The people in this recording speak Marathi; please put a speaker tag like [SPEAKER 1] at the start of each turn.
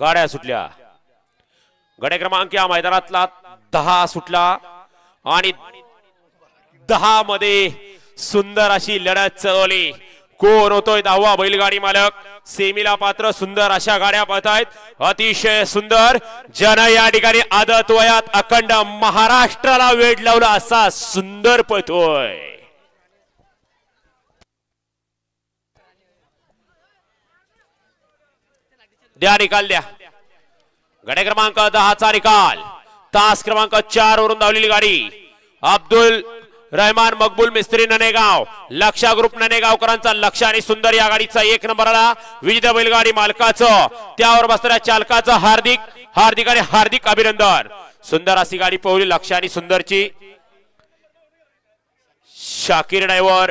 [SPEAKER 1] गाड्या सुटल्या. गड्या क्रमांक या मैदानातला दहा सुटला आणि दहा मध्ये सुंदर अशी लढत चढवली कोण होतोय दहावा बैलगाडी मालक? सेमीला पात्र सुंदर अशा गाड्या पळतायत. अतिशय सुंदर. जन या ठिकाणी आदत वयात अखंड महाराष्ट्राला वेड लावला असा सुंदर पळतोय. द्या निकाल द्या. गडे क्रमांक दहाचा निकाल. तास क्रमांक चार वरून धावलेली गाडी. अब्दुल रहमान मकबूल मिस्त्री ननेगाव. लक्षा ग्रुप ननेगावकरांचा लक्ष आणि सुंदर या गाडीचा एक नंबर आला. विविध बैलगाडी मालकाचं. त्यावर बसणाऱ्या चालकाचं हार्दिक हार्दिक आणि हार्दिक अभिनंदन. सुंदर अशी गाडी पोहली लक्ष आणि सुंदरची. शाकीर ड्रायव्हर